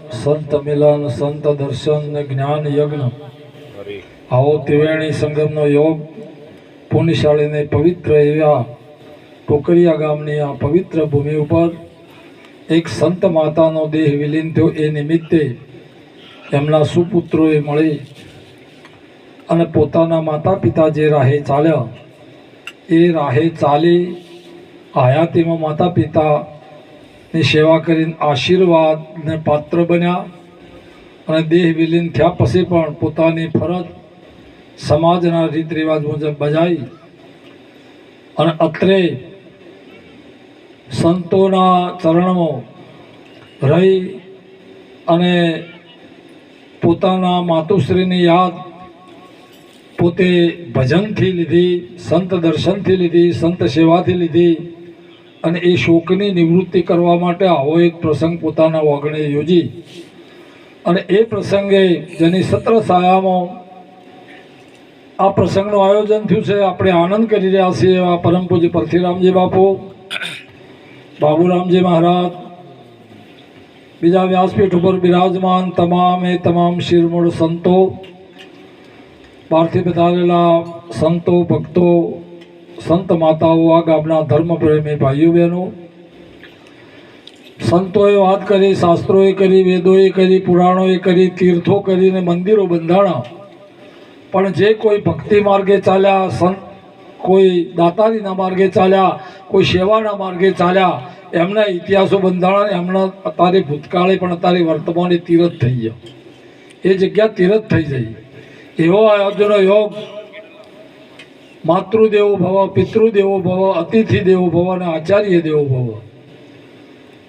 સંત મિલન સંત દર્શન ને જ્ઞાન યજ્ઞ. આવો ત્રિવેણી સંગમનો યોગ પુણ્યશાળીને પવિત્ર એવા ટોકરિયા ગામની આ પવિત્ર ભૂમિ ઉપર એક સંત માતાનો દેહ વિલીન થયો એ નિમિત્તે એમના સુપુત્રોએ મળી અને પોતાના માતા પિતા જે રાહે ચાલ્યા એ રાહે ચાલી હયાતીમાં માતા પિતાની સેવા કરીને આશીર્વાદને પાત્ર બન્યા. અને દેહ વિલીન થયા પછી પણ પોતાની ફરજ સમાજના રીત રિવાજ મુજબ બજાવી. અને અત્રે સંતોના ચરણમાં રહી અને પોતાના માતુશ્રીની યાદ પોતે ભજનથી લીધી, સંત દર્શનથી લીધી, સંત સેવાથી લીધી. અને એ શોકની નિવૃત્તિ કરવા માટે આવો એક પ્રસંગ પોતાના વગણે યોજી. અને એ પ્રસંગે જેની સત્ર સાયામાં આ પ્રસંગનું આયોજન થયું છે, આપણે આનંદ કરી રહ્યા છીએ એવા પરમ પૂજ્ય પરથીરામજી બાપુ, બાબુરામજી મહારાજ, બીજા વ્યાસપીઠ ઉપર બિરાજમાન તમામે તમામ શિરમૂળ સંતો, બહારથી બતાવેલા સંતો, ભક્તો સંત માતાઓ આ ગામના ધર્મ પ્રેમી ભાઈઓ બહેનો, સંતોએ વાત કરી, શાસ્ત્રોએ કરી, વેદોએ કરી, પુરાણોએ કરી, તીર્થો કરીને મંદિરો બંધાણા. પણ જે કોઈ ભક્તિ માર્ગે ચાલ્યા, સંત કોઈ દાતારીના માર્ગે ચાલ્યા, કોઈ સેવાના માર્ગે ચાલ્યા, એમના ઇતિહાસો બંધાણા એમના અત્યારે ભૂતકાળે પણ અત્યારે વર્તમાને તીરથ થઈ ગયા. એ જગ્યા તીરથ થઈ જઈ. એવો આયોજનો યોગ માતૃદેવો ભવ, પિતૃદેવો ભવ અતિથિ દેવો ભવ અને આચાર્ય દેવો ભવ.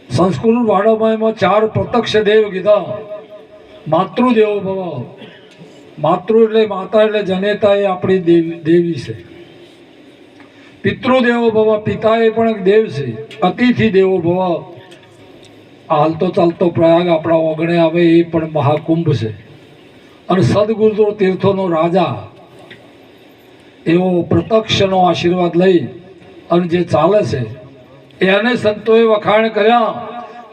સંસ્કૃત વાડોમાં ચાર પ્રત્યક્ષ દેવ કીધા. માતૃદેવો ભવ. માતૃ એટલે માતા એટલે જનેતા એ આપણી દેવી દેવી છે. પિતૃદેવો ભવ, પિતા એ પણ એક દેવ છે. અતિથિ દેવો ભવ હાલતો ચાલતો પ્રયાગ આપણા ઓગણે આવે એ પણ મહાકુંભ છે. અને સદગુરુ તીર્થોનો રાજા એવો પ્રત્યક્ષનો આશીર્વાદ લઈ અને જે ચાલે છે, એને સંતોએ વખાણ કર્યા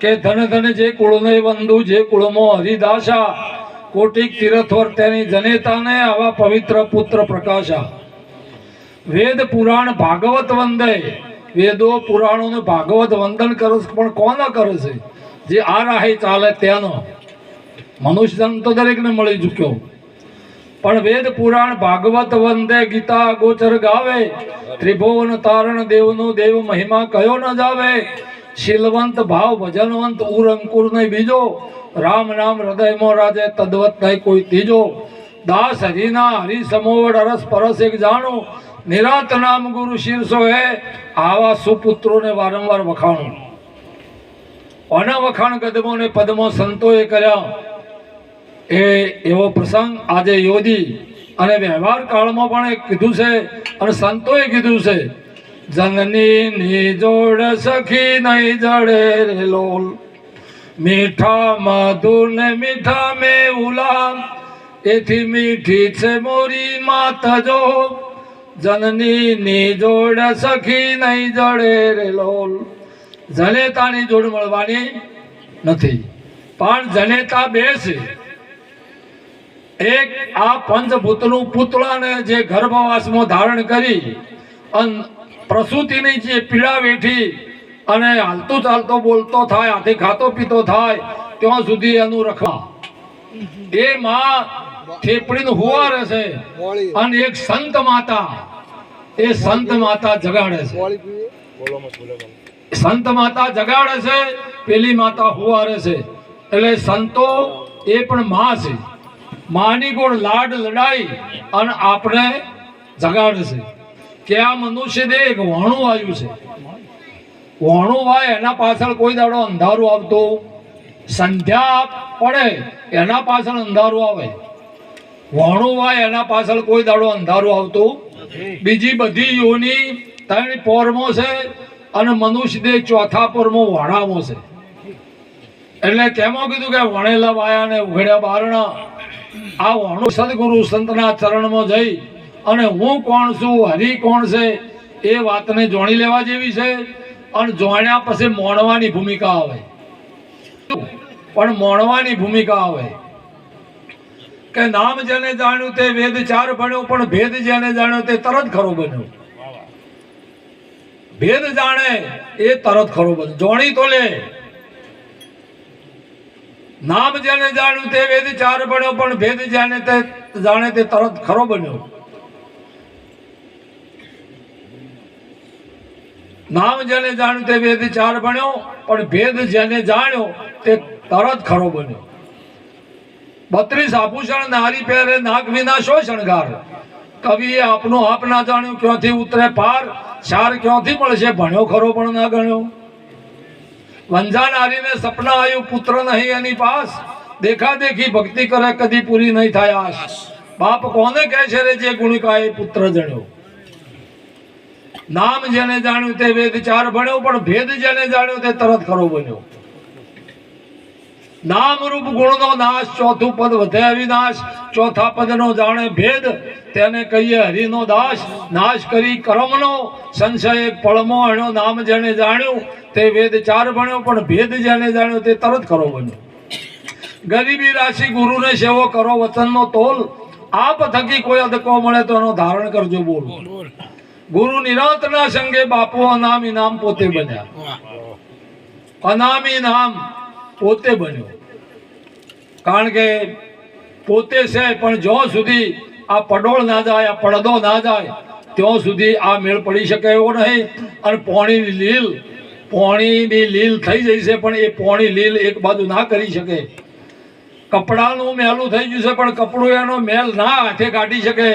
કે ધન ધન જે કુળને બંધુ, જે કુળમો હરિદાસા, કોટિક તીરથવર તેની જનેતાને આવા પવિત્ર પુત્ર પ્રકાશા. વેદ પુરાણ ભાગવત વંદે. વેદો પુરાણોને ભાગવત વંદન કરે છે, પણ કોને કરે છે? જે આ રાહે ચાલે તેનો મનુષ્ય જન્મ તો દરેકને મળી ચૂક્યો. પણ વેદ પુરાણ ભાગવત વંદે ગીતા ગોચર ગાવે. ત્રિભુવન તારણ દેવનો દેવ મહિમા કયો ન જાવે. શીલવંત ભાવ ભજનવંત ઉર અંકુર નહીં બીજો. રામ નામ હૃદયમાં રાજે તદ્વત નહીં કોઈ ત્રીજો. દાસ હરિના હરિ સમોવડ અરસ પરસ એક જાણો. નિરાત નામ ગુરુ શીર્ષો હે. આવા સુપુત્રોને વારંવાર વખાણું. અન વખાણ ગદમો ને પદમો સંતોએ કર્યા. એ એવો પ્રસંગ આજે યોજી અને વ્યવહાર કાળમાં પણ કીધું છે અને સંતોએ કીધું છે, જનની ની જોડ સખી નહીં જડે રે લોલ. મીઠા મધુર ને મીઠા મે ઉલામ. એથી મીઠી છે મોરી માત જો. જનની જોડ સખી નહીં જડે રે લોલ. જનેતાની જોડ મળવાની નથી. પણ જનેતા બે છે એક આ પંચભૂતનું પુતળાને જે ગર્ભવાસમાં ધારણ કરી અને પ્રસૂતિની જે પીડા વેઠી અને હાલતો ચાલતો બોલતો થાય હાથે ખાતો પીતો થાય ત્યાં સુધી એનું રખવા. એ માં થેપડીને હુવા રહેશે અને એક સંત માતા એ સંત માતા જગાડે છે. સંત માતા જગાડે છે પેલી માતા હુવારે છે. એટલે સંતો એ પણ માં છે. માની ગોળ લાડ લડાઈ અને આપણે જગાડશે કે આ મનુષ્ય દે એક વાણું આવ્યું છે. વણું વાય એના પાછળ કોઈ દાડો અંધારું આવતું સંધ્યા પડે એના પાછળ અંધારું આવે. વણું વાય એના પાછળ કોઈ દાડો અંધારું આવતું બીજી બધી યોની ત્રણ પોરમો છે અને મનુષ્ય દેહ ચોથા પોરમો વાણામો છે. એટલે તેમાં કીધું કે વણેલા વાયા ને ઉઘડ્યા બારણા. આ સદગુરુ સંતના ચરણમાં જઈ અને હું કોણ છું, હરિ કોણ છે, એ વાતને જોણી લેવા જેવી છે અને જોણ્યા પછી મોણવાની ભૂમિકા આવે. પણ મોણવાની ભૂમિકા આવે. કે નામ જેને જાણ્યું તે વેદ ચાર ભણ્યો, પણ ભેદ જેને જાણ્યો તે તરત ખરો બન્યો. ભેદ જાણે એ તરત ખરો બન્યો. જોણી તો લે નામ જેને જાણ્યું તે વેદ ચાર ભણ્યો, પણ ભેદ જેને તે જાણે તે તરત ખરો બન્યો. નામ જેને જાણ્યું તે વેદ ચાર બન્યો પણ ભેદ જેને જાણ્યો તે તરત ખરો બન્યો. બત્રીસ આભૂષણ નારી પહેરે, નાગ વિના શો શણગાર? કવિએ આપનું આપ ના જાણ્યું, ક્યાંથી ઉતરે પાર? ચાર ક્યાંથી મળશે? ભણ્યો ખરો પણ ના ગણ્યો. વંજા આવીને સપના આવ્યું પુત્ર નહીં એની પાસ. દેખા દેખી ભક્તિ કરે કદી પૂરી નહીં થાય આશ. બાપ કોને કહે છે રે જે ગુણિકાએ પુત્ર જણ્યો? નામ જેને જાણ્યું તે વેદ ચાર ભણ્યો પણ ભેદ જેને જાણ્યો તે તરત ખરો બન્યો. નામ રૂપ ગુણનો નાશ ચોથું પદ વધે અવિનાશ ચોથા પદનો જાણે ભેદ તેને કહીએ હરિનો દાસ. નાશ કરી કર્મનો સંશય પળમો એનો નામ જેને જાણ્યું તે વેદ ચાર ભણ્યો પણ ભેદ જેને જાણ્યો તે તરત ખરો બન્યો. ગરીબી રાશિ ગુરુને સેવો કરો વચનનો તોલ. આપ થકી કોઈ અદકો મળે તો એનો ધારણ કરજો બોલ. ગુરુ નિરાતના સંગે બાપુ અનામી નામ પોતે બન્યા. અનામી નામ પોતે બન્યો. કારણ કે પોતે છે, પણ જ્યાં સુધી આ પડોળ ના જાય, આ પડદો ના જાય, ત્યાં સુધી આ મેળ પડી શકે એવો નહીં. અને પોણીની લીલ પોણીની લીલ થઈ જઈ છે, પણ એ પોણી લીલ એક બાજુ ના કરી શકે. કપડાનું મેલું થઈ ગયું છે, પણ કપડું એનો મેલ ના હાથે કાઢી શકે.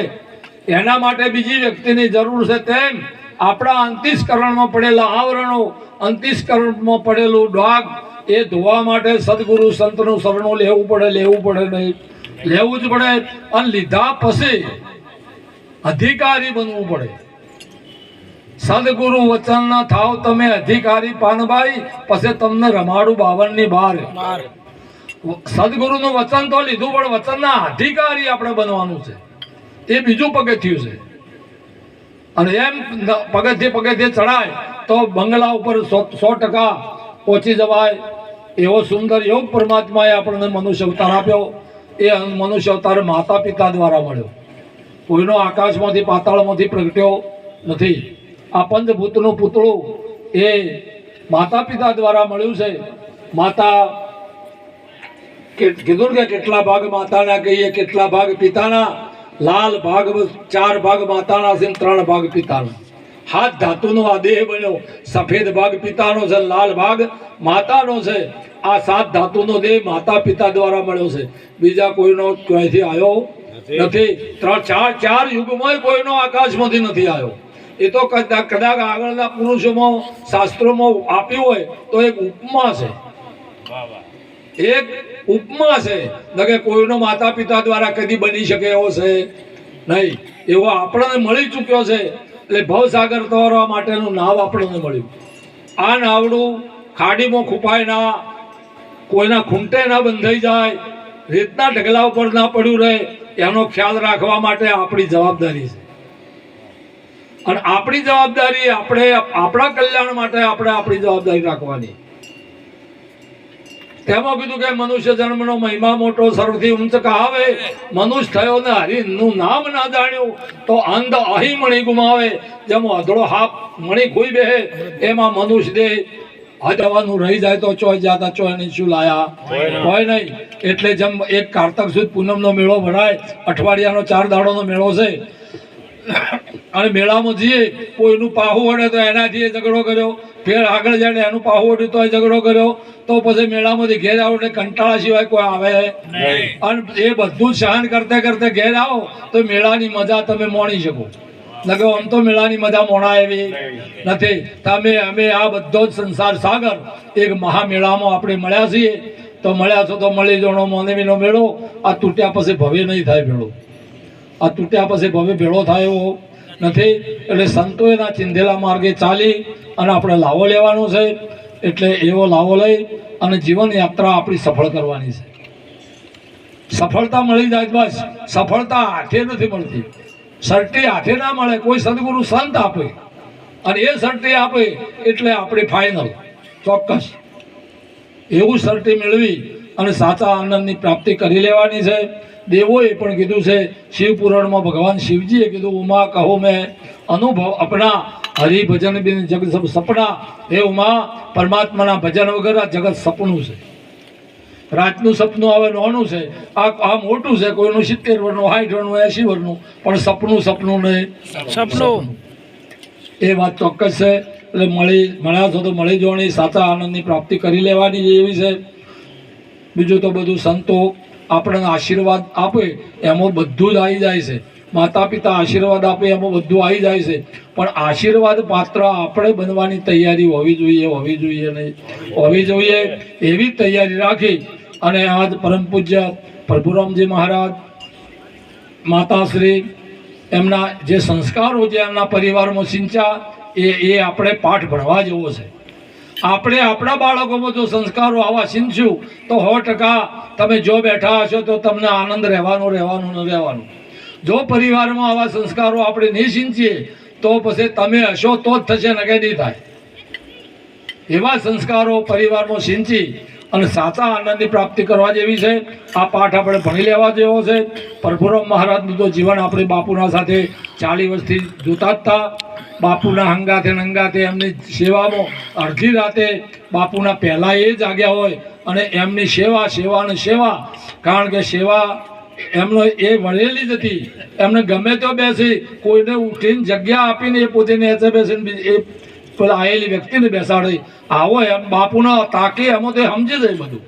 એના માટે બીજી વ્યક્તિની જરૂર છે તેમ આપણા અંતિસ્કરણમાં પડેલા આવરણો અંતિસ્કરણમાં પડેલું ડાઘ એ ધોવા માટે સદગુરુ સંતનું શરણું લેવું પડે લેવું પડે નહીં. લેવું જ પડે અને લીધા પછી અધિકારી બનવું પડે. સદગુરુ વચન ના થાવ તમે અધિકારી પાનભાઈ પછી તમને રમાડું બાવનની બાર. સદગુરુનું વચન તો લીધું પણ વચનના અધિકારી આપણે બનવાનું છે. એ બીજું પગથિયું છે. અને એમ પગથિયે પગથિયે ચડાય તો બંગલા ઉપર સો સો ટકા પહોંચી જવાય. એવો સુંદર યોગ પરમાત્માએ આપણને મનુષ્ય અવતાર આપ્યો. એ મનુષ્ય અવતાર માતા પિતા દ્વારા મળ્યો. કોઈનો આકાશમાંથી, પાતાળમાંથી પ્રગટ્યો નથી. આ પંચભૂતનું પૂતળું એ માતા પિતા દ્વારા મળ્યું છે. માતા કીધું કે કેટલા ભાગ માતાના કહીએ, કેટલા ભાગ પિતાના? લાલ ભાગ, ચાર ભાગ માતાના છે ત્રણ ભાગ પિતાના. હાથ ધાતુનો આ દેહ બન્યો. સફેદ ભાગ પિતાનો છે લાલ ભાગ માતાનો છે. આ સાત ધાતુનો દેહ માતા પિતા દ્વારા મળ્યો છે. બીજા કોઈનો ક્યાંયથી આવ્યો નથી. ત્રણ ચાર ચાર યુગમાં કોઈનો આકાશમાંથી નથી આવ્યો એ તો કદાચ કદાચ આગળના પુરુષોમાં શાસ્ત્રોમાં આપ્યું હોય તો એક ઉપમા છે. એક ઉપમા છે. કે કોઈનો માતા પિતા દ્વારા કદી બની શકે એવો છે નહીં. એવો આપણને મળી ચૂક્યો છે. એટલે ભવસાગર તોરવા માટેનું નાવ આપણને મળ્યું. આ નાવડું ખાડીમાં ખૂપાય ના કોઈના ખૂંટે ના બંધાઈ જાય, રેતના ઢગલા ઉપર ના પડ્યું રહે, એનો ખ્યાલ રાખવા માટે આપણી જવાબદારી છે. અને આપણી જવાબદારી આપણે, આપણા કલ્યાણ માટે આપણે આપણી જવાબદારી રાખવાની. તેમાં કીધું કે મનુષ્ય જન્મનો મહિમા મોટો સર્વથી ઊંચ કહાવે. મનુષ્ય થયો ને હરિનું નામ ના જાણ્યું, તો અંધ અહીં મણી ગુમાવે. જેમ અધડો હાપ મણી ખોઈ બેહે. એમાં મનુષ્ય દેહ હજવાનું રહી જાય તો ચોય જાતા ચોય નહીં શું લાયા? હોય નહીં. એટલે જેમ એક કારતક સુદ પૂનમનો મેળો ભરાય, અઠવાડિયાનો ચાર દાડોનો મેળો છે. અને મેળામાં જઈએ કોઈનું પાહું વળે તો એનાથી એ ઝઘડો કર્યો. ફેર આગળ જાણે એનું પાહું વળ્યું તો ઝઘડો કર્યો. તો પછી મેળામાંથી ઘેર આવો એટલે કંટાળા સિવાય કોઈ આવે. અને એ બધું સહન કરતે કરતે ઘેર આવો તો મેળાની મજા તમે મોણી શકો. લગો આમ તો મેળાની મજા મોણા એવી નથી. તમે અમે આ બધો જ સંસાર સાગર એક મહામેળામાં આપણે મળ્યા છીએ. તો મળ્યા છો તો મળી જણો મોનેમીનો મેળો. આ તૂટ્યા પછી ભવ્ય નહીં થાય મેળો આ તૂટ્યા પછી ભવ્ય ભેળો થાય નથી. એટલે સંતોએના ચિંધેલા માર્ગે ચાલી અને આપણે લાવો લેવાનો છે. એટલે એવો લાવો લઈ અને જીવન યાત્રા આપણી સફળ કરવાની છે. સફળતા મળી જાય બસ. સફળતા હાથે નથી મળતી. સર્ટી હાથે ના મળે. કોઈ સદગુરુ સંત આપે. અને એ સર્ટી આપે એટલે આપણે ફાઇનલ ચોક્કસ. એવું સર્ટી મેળવી અને સાચા આનંદની પ્રાપ્તિ કરી લેવાની છે. દેવોએ પણ કીધું છે શિવ પુરાણમાં ભગવાન શિવજીએ કીધું ઉમા કહો મેં અનુભવ અપના હરિભજન બિન જગત સપના હે ઉમા પરમાત્માના ભજન વગર આ જગત સપનું છે. રાતનું સપનું આવે નાનું છે. આ આ મોટું છે કોઈનું સિત્તેર વર્ષનું સાઠ વર્ષનું એંશી વર્ષનું પણ સપનું સપનું નહીં. સપનું. એ વાત ચોક્કસ છે. એટલે મળી મળ્યા છો તો મળી જવાની સાચા આનંદની પ્રાપ્તિ કરી લેવાની એવી છે. બીજું તો બધું સંતો આપણને આશીર્વાદ આપે, એમાં બધું જ આવી જાય છે. માતા પિતા આશીર્વાદ આપે, એમાં બધું આવી જાય છે. પણ આશીર્વાદ પાત્ર આપણે બનવાની તૈયારી હોવી જોઈએ હોવી જોઈએ નહીં. હોવી જોઈએ એવી તૈયારી રાખી અને આજ પરમ પૂજ્ય પ્રભુરામજી મહારાજ, માતાશ્રી, એમના જે સંસ્કારો જે એમના પરિવારમાં સિંચા એ એ આપણે પાઠ ભણવા જેવો છે. આપણે આપણા બાળકોમાં જો સંસ્કારો આવા છીનશું, તો સો ટકા તમે જો બેઠા હશો તો તમને આનંદ રહેવાનો, રહેવાનું ન રહેવાનું. જો પરિવારમાં આવા સંસ્કારો આપણે નહીં સિંચીએ તો પછી તમે હશો તો જ થશે, ને કે નહીં થાય. એવા સંસ્કારો પરિવારમાં સિંચી અને સાચા આનંદની પ્રાપ્તિ કરવા જેવી છે. આ પાઠ આપણે ભણી લેવા જેવો છે. પરભુરામ મહારાજનું તો જીવન આપણે બાપુના સાથે ચાલી વર્ષથી જોતા જ હતા. બાપુના હંગાથે હંગાથે એમની સેવામાં અડધી રાતે બાપુના પહેલાં એ જાગ્યા હોય અને એમની સેવા, સેવાને સેવા. કારણ કે સેવા એમનો એ વળેલી જ હતી. એમને ગમે તો બેસી કોઈને ઉઠીને જગ્યા આપીને એ પોતે નેચે બેસીને એ પેલા આવેલી વ્યક્તિને બેસાડી. આવો એમ બાપુના તાકે એમાં તો સમજી જાય બધું.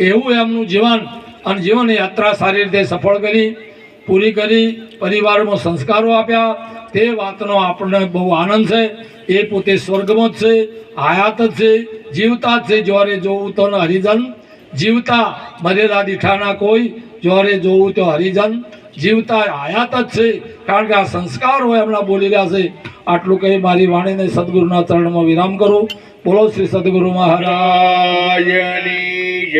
એવું એમનું જીવન અને જીવન યાત્રા સારી રીતે સફળ કરી. પૂરી કરી, પરિવારમાં સંસ્કારો આપ્યા. તે વાતનો આપણને બહુ આનંદ છે. એ પોતે સ્વર્ગમાં જ છે, આયાત જ છે, જીવતા જ છે. જ્યારે જોવું તો હરિજન. જીવતા મર્યાદા દીઠાના કોઈ જ્યારે જોવું તો હરિજન. જીવતા આયાત જ છે, કારણ કે આ સંસ્કારો એમના બોલી રહ્યા છે. આટલું કહી મારી વાણીને સદગુરુના ચરણમાં વિરામ કરું. બોલો શ્રી સદગુરુ મહારાજ રાયની